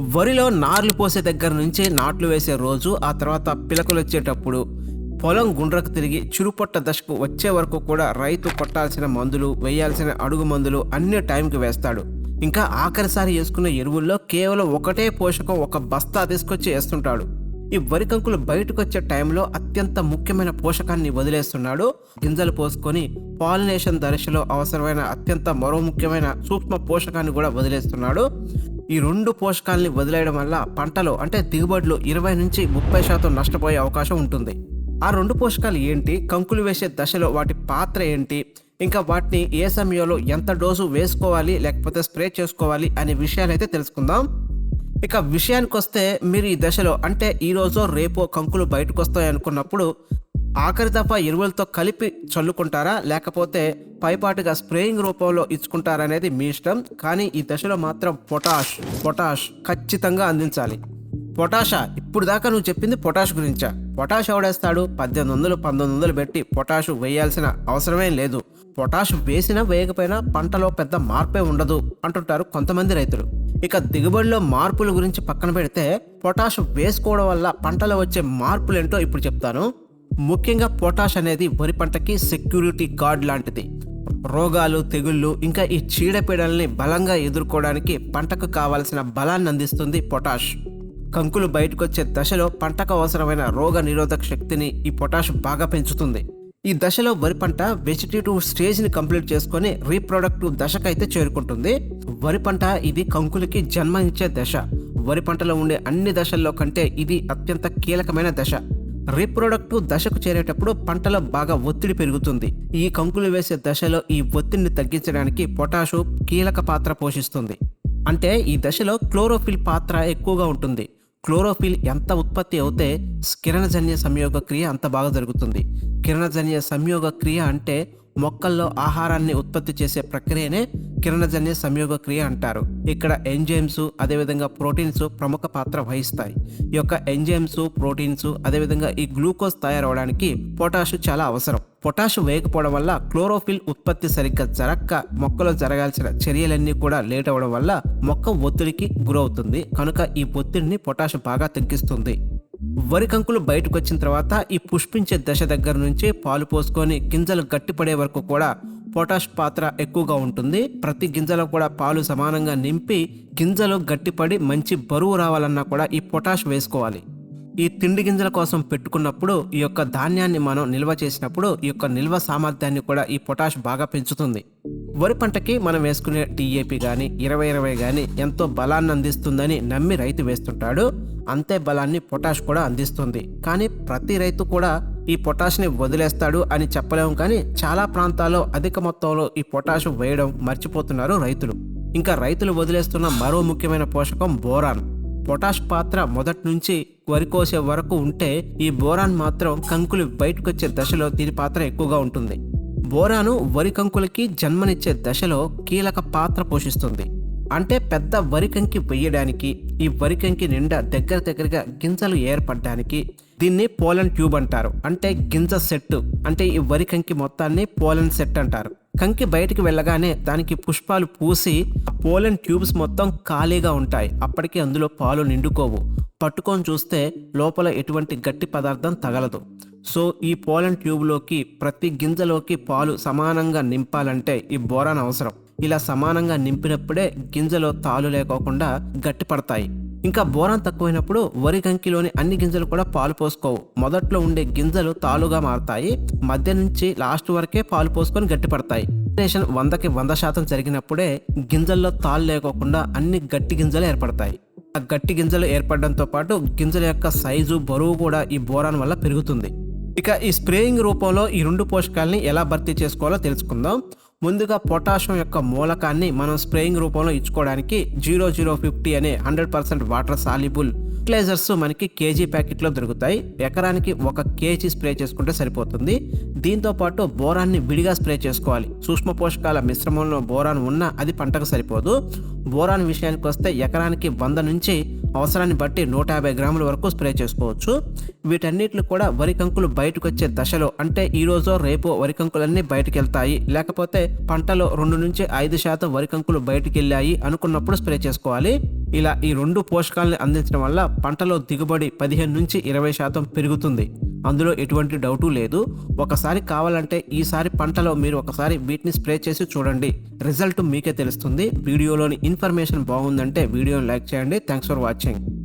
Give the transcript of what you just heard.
వరిలో నార్లు పోసే దగ్గర నుంచి నాట్లు వేసే రోజు ఆ తర్వాత పిలకలు వచ్చేటప్పుడు పొలం గుండ్రకు తిరిగి చురుపొట్ట దశకు వచ్చే వరకు కూడా రైతు కొట్టాల్సిన మందులు వేయాల్సిన అడుగు మందులు అన్ని టైంకి వేస్తాడు. ఇంకా ఆఖరిసారి వేసుకున్న ఎరువుల్లో కేవలం ఒకటే పోషకం ఒక బస్తా తీసుకొచ్చి వేస్తుంటాడు. ఈ వరి కంకులు బయటకు వచ్చే టైంలో అత్యంత ముఖ్యమైన పోషకాన్ని వదిలేస్తున్నాడు. గింజలు పోసుకొని పాలినేషన్ దశలో అవసరమైన అత్యంత మరో ముఖ్యమైన సూక్ష్మ పోషకాన్ని కూడా వదిలేస్తున్నాడు. ఈ రెండు పోషకాలని వదిలేయడం వల్ల పంటలో అంటే దిగుబడులు ఇరవై నుంచి ముప్పై శాతం నష్టపోయే అవకాశం ఉంటుంది. ఆ రెండు పోషకాలు ఏంటి? కంకులు వేసే దశలో వాటి పాత్ర ఏంటి? ఇంకా వాటిని ఏ సమయంలో ఎంత డోసు వేసుకోవాలి లేకపోతే స్ప్రే చేసుకోవాలి అనే విషయాలైతే తెలుసుకుందాం. ఇక విషయానికి వస్తే మీరు ఈ దశలో అంటే ఈరోజు రేపో కంకులు బయటకు వస్తాయి అనుకున్నప్పుడు ఆఖరి దఫా ఎరువులతో కలిపి చల్లుకుంటారా? లేకపోతే పైపాటుగా స్ప్రేయింగ్ రూపంలో ఇచ్చుకుంటారనేది మీ ఇష్టం కానీ ఈ దశలో మాత్రం పొటాష్ పొటాష్ ఖచ్చితంగా అందించాలి. పొటాషా ఇప్పుడు దాకా నువ్వు చెప్పింది పొటాష్ గురించా. పొటాష్ ఎవడేస్తాడు? పద్దెనిమిది వందలు పంతొమ్మిది వందలు పెట్టి పొటాష్ వేయాల్సిన అవసరమే లేదు. పొటాష్ వేసినా వేయకపోయినా పంటలో పెద్ద మార్పే ఉండదు అంటుంటారు కొంతమంది రైతులు. ఇక దిగుబడిలో మార్పుల గురించి పక్కన పెడితే పొటాష్ వేసుకోవడం వల్ల పంటలో వచ్చే మార్పులు ఏంటో ఇప్పుడు చెప్తాను. ముఖ్యంగా పొటాష్ అనేది వరి పంటకి సెక్యూరిటీ గార్డ్ లాంటిది. రోగాలు తెగుళ్ళు ఇంకా ఈ చీడపీడల్ని బలంగా ఎదుర్కోవడానికి పంటకు కావలసిన బలాన్ని అందిస్తుంది పొటాష్. కంకులు బయటకొచ్చే దశలో పంటకు అవసరమైన రోగ నిరోధక శక్తిని ఈ పొటాష్ బాగా పెంచుతుంది. ఈ దశలో వరి పంట వెజిటేటివ్ స్టేజ్ని కంప్లీట్ చేసుకొని రీప్రొడక్టివ్ దశకైతే చేరుకుంటుంది. వరి పంట ఇది కంకులకి జన్మ ఇచ్చే దశ. వరి పంటలో ఉండే అన్ని దశల్లో కంటే ఇది అత్యంత కీలకమైన దశ. రీప్రొడక్టివ్ దశకు చేరేటప్పుడు పంటలో బాగా ఒత్తిడి పెరుగుతుంది. ఈ కంకులు వేసే దశలో ఈ ఒత్తిడిని తగ్గించడానికి పొటాషు కీలక పాత్ర పోషిస్తుంది. అంటే ఈ దశలో క్లోరోఫిల్ పాత్ర ఎక్కువగా ఉంటుంది. క్లోరోఫిల్ ఎంత ఉత్పత్తి అవుతే కిరణజన్య సంయోగ క్రియ అంత బాగా జరుగుతుంది. కిరణజన్య సంయోగ క్రియ అంటే మొక్కల్లో ఆహారాన్ని ఉత్పత్తి చేసే ప్రక్రియనే కిరణజన్య సంయోగ క్రియ అంటారు. ఇక్కడ ఎంజైమ్స్ అదేవిధంగా ప్రోటీన్స్ ప్రముఖ పాత్ర వహిస్తాయి. ఈ యొక్క ఎంజైమ్స్ ప్రోటీన్స్ అదేవిధంగా ఈ గ్లూకోజ్ తయారవడానికి పొటాషు చాలా అవసరం. పొటాష్ వేయకపోవడం వల్ల క్లోరోఫిల్ ఉత్పత్తి సరిగ్గా జరక్క మొక్కలో జరగాల్సిన చర్యలన్నీ కూడా లేట్ అవ్వడం వల్ల మొక్క ఒత్తిడికి గురవుతుంది. కనుక ఈ ఒత్తిడిని పొటాష్ బాగా తగ్గిస్తుంది. వరి కంకులు బయటకు వచ్చిన తర్వాత ఈ పుష్పించే దశ దగ్గర నుంచి పాలు పోసుకొని గింజలు గట్టిపడే వరకు కూడా పొటాష్ పాత్ర ఎక్కువగా ఉంటుంది. ప్రతి గింజలో కూడా పాలు సమానంగా నింపి గింజలు గట్టిపడి మంచి బరువు రావాలన్నా కూడా ఈ పొటాష్ వేసుకోవాలి. ఈ తిండి గింజల కోసం పెట్టుకున్నప్పుడు ఈ యొక్క ధాన్యాన్ని మనం నిల్వ చేసినప్పుడు ఈ యొక్క నిల్వ సామర్థ్యాన్ని కూడా ఈ పొటాష్ బాగా పెంచుతుంది. వరి పంటకి మనం వేసుకునే టీఏపీ కానీ ఇరవై ఇరవై కానీ ఎంతో బలాన్ని అందిస్తుందని నమ్మి రైతు వేస్తుంటాడు. అంతే బలాన్ని పొటాష్ కూడా అందిస్తుంది. కానీ ప్రతి రైతు కూడా ఈ పొటాష్ని వదిలేస్తాడు అని చెప్పలేము కానీ చాలా ప్రాంతాల్లో అధిక మొత్తంలో ఈ పొటాష్ వేయడం మర్చిపోతున్నారు రైతులు. ఇంకా రైతులు వదిలేస్తున్న మరో ముఖ్యమైన పోషకం బోరాన్. పొటాష్ పాత్ర మొదటి నుంచి వరి కోసే వరకు ఉంటే ఈ బోరాన్ మాత్రం కంకులు బయటకొచ్చే దశలో దీని పాత్ర ఎక్కువగా ఉంటుంది. బోరాను వరి కంకులకి జన్మనిచ్చే దశలో కీలక పాత్ర పోషిస్తుంది. అంటే పెద్ద వరికంకి వెయ్యడానికి ఈ వరికంకి నిండా దగ్గర దగ్గరగా గింజలు ఏర్పడడానికి దీన్ని పోలన్ ట్యూబ్ అంటారు. అంటే గింజ సెట్ అంటే ఈ వరికంకి మొత్తాన్ని పోలన్ సెట్ అంటారు. కంకి బయటికి వెళ్ళగానే దానికి పుష్పాలు పూసి పోలన్ ట్యూబ్స్ మొత్తం ఖాళీగా ఉంటాయి. అప్పటికి అందులో పాలు నిండుకోవు. పట్టుకొని చూస్తే లోపల ఎటువంటి గట్టి పదార్థం తగలదు. సో ఈ పోలన్ ట్యూబ్లోకి ప్రతి గింజలోకి పాలు సమానంగా నింపాలంటే ఈ బోరాన్ అవసరం. ఇలా సమానంగా నింపినప్పుడే గింజలో తాలు లేకోకుండా గట్టి పడతాయి. ఇంకా బోరాన్ తక్కువైనప్పుడు వరి గంకిలోని అన్ని గింజలు కూడా పాలు పోసుకోవు. మొదట్లో ఉండే గింజలు తాలుగా మారతాయి. మధ్య నుంచి లాస్ట్ వరకే పాలు పోసుకొని గట్టి పడతాయి. వందకి వంద శాతం జరిగినప్పుడే గింజల్లో తాలు లేకోకుండా అన్ని గట్టి గింజలు ఏర్పడతాయి. ఆ గట్టి గింజలు ఏర్పడడంతో పాటు గింజల యొక్క సైజు బరువు కూడా ఈ బోరాన్ వల్ల పెరుగుతుంది. ఇక ఈ స్ప్రేయింగ్ రూపంలో ఈ రెండు పోషకాలని ఎలా భర్తీ చేసుకోవాలో తెలుసుకుందాం. ముందుగా పొటాషియం యొక్క మూలకాన్ని మనం స్ప్రేయింగ్ రూపంలో ఇచ్చుకోవడానికి జీరో జీరో ఫిఫ్టీ అనే hundred percent water soluble fertilizers మనకి కేజీ ప్యాకెట్లో దొరుకుతాయి. ఎకరానికి ఒక కేజీ స్ప్రే చేసుకుంటే సరిపోతుంది. దీంతో పాటు బోరాన్ని విడిగా స్ప్రే చేసుకోవాలి. సూక్ష్మ పోషకాల మిశ్రమంలో బోరాన్ ఉన్నా అది పంటకు సరిపోదు. బోరాన్ విషయానికి వస్తే ఎకరానికి వంద నుంచి అవసరాన్ని బట్టి నూట యాభై గ్రాముల వరకు స్ప్రే చేసుకోవచ్చు. వీటన్నిటిని కూడా వరి కంకులు బయటకు వచ్చే దశలో అంటే ఈ రోజు రేపు వరి కంకులన్నీ బయటకు వెళ్తాయి. లేకపోతే పంటలో రెండు నుంచి ఐదు శాతం వరి కంకులు బయటకు వెళ్ళాయి అనుకున్నప్పుడు స్ప్రే చేసుకోవాలి. ఇలా ఈ రెండు పోషకాలను అందించడం వల్ల పంటలో దిగుబడి పదిహేను నుంచి ఇరవై శాతం పెరుగుతుంది. అందులో ఎటువంటి డౌటు లేదు. ఒకసారి కావాలంటే ఈసారి పంటలో మీరు ఒకసారి వీటిని స్ప్రే చేసి చూడండి. రిజల్ట్ మీకే తెలుస్తుంది. వీడియోలోని ఇన్ఫర్మేషన్ బాగుందంటే వీడియోని లైక్ చేయండి. Thanks for watching.